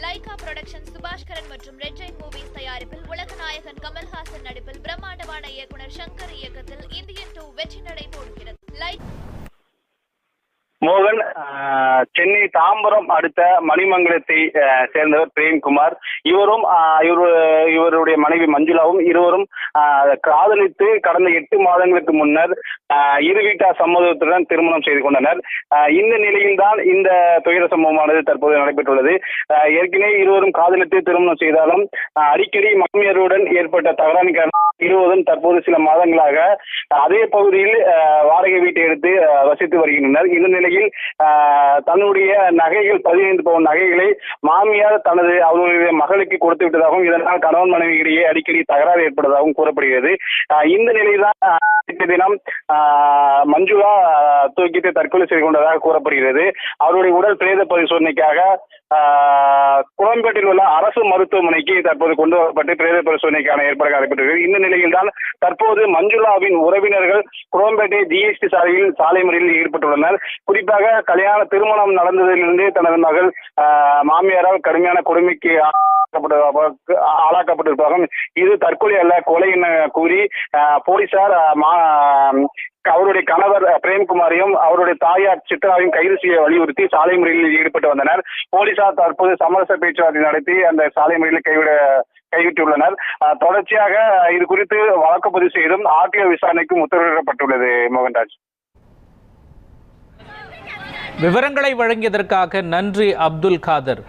Lyca production Subaskaran மற்றும் red Jain movies தயாரிப்பில் உலகநாயகன் கமல்ஹாசன் நடிப்பில் பிரம்மாண்டமான இயக்குனர் சங்கர் இயக்கத்தில் இந்தியன் டூ வெற்றி நடை போடுகிறது லைக் மோகன் சென்னை தாம்பரம் அடுத்த மணிமங்கலத்தை சேர்ந்தவர் பிரேம்குமார். இவரும் இவர் இவருடைய மனைவி மஞ்சுளாவும் இருவரும் காதலித்து கடந்த எட்டு மாதங்களுக்கு முன்னர் இரு வீட்டார் சம்மதத்துடன் திருமணம் செய்து கொண்டனர். இந்த நிலையில்தான் இந்த துயர சம்பவமானது தற்போது நடைபெற்றுள்ளது. ஏற்கனவே இருவரும் காதலித்து திருமணம் செய்தாலும் அடிக்கடி மாமியாருடன் ஏற்பட்ட தகராறு இருவரும் தற்போது சில மாதங்களாக அதே பகுதியில் வாடகை வீட்டை எடுத்து வசித்து வருகின்றனர். இந்த நிலையில் தன்னுடைய நகைகள் பதினைந்து பவுன் நகைகளை மாமியார் தனது அவர்களுடைய மகளுக்கு கொடுத்து விட்டதாகவும் இதனால் கணவன் மனைவியிடையே அடிக்கடி தகராறு ஏற்பட்டதாகவும் கூறப்படுகிறது. இந்த நிலையில்தான் நேற்று தினம் மஞ்சுளா தூக்கிட்டு தற்கொலை செய்து கொண்டதாக கூறப்படுகிறது. அவருடைய உடல் பிரேத பரிசோதனைக்காக குளம்பேட்டில் உள்ள அரசு மருத்துவமனைக்கு தற்போது கொண்டு வரப்பட்டு பிரேத பரிசோதனைக்கான ஏற்பாடு நடைபெற்றிருக்கிறது இந்த நிலையில்தான் தற்போது மஞ்சுளாவின் உறவினர்கள் குளம்பேட்டை ஜிஎஸ்டி சாலையில் சாலை முறையில் ஈடுபட்டுள்ளனர். குறிப்பாக கல்யாண திருமணம் நடந்ததிலிருந்தே தனது மகள் ஆஹ், மாமியாரால் கடுமையான கொடுமைக்கு ஆளாக்கப்பட்டு ஆளாக்கப்பட்டிருப்பதாகவும் இது தற்கொலை அல்ல கொலை என கூறி போலீசார் அவருடைய கணவர் பிரேம்குமாரையும் அவருடைய தாயார் சித்ராவையும் கைது செய்ய வலியுறுத்தி சாலை முறையில் ஈடுபட்டு வந்தனர். போலீசார் தற்போது சமரச பேச்சுவார்த்தை நடத்தி அந்த சாலை முறையில் கைவிட கைவிட்டுள்ளனர். தொடர்ச்சியாக இது குறித்து வழக்கு பதிவு செய்தும் ஆர்டிஓ விசாரணைக்கும் உத்தரவிடப்பட்டுள்ளது மோகன்ராஜ். விவரங்களை வழங்கியதற்காக நன்றி அப்துல் காதர்.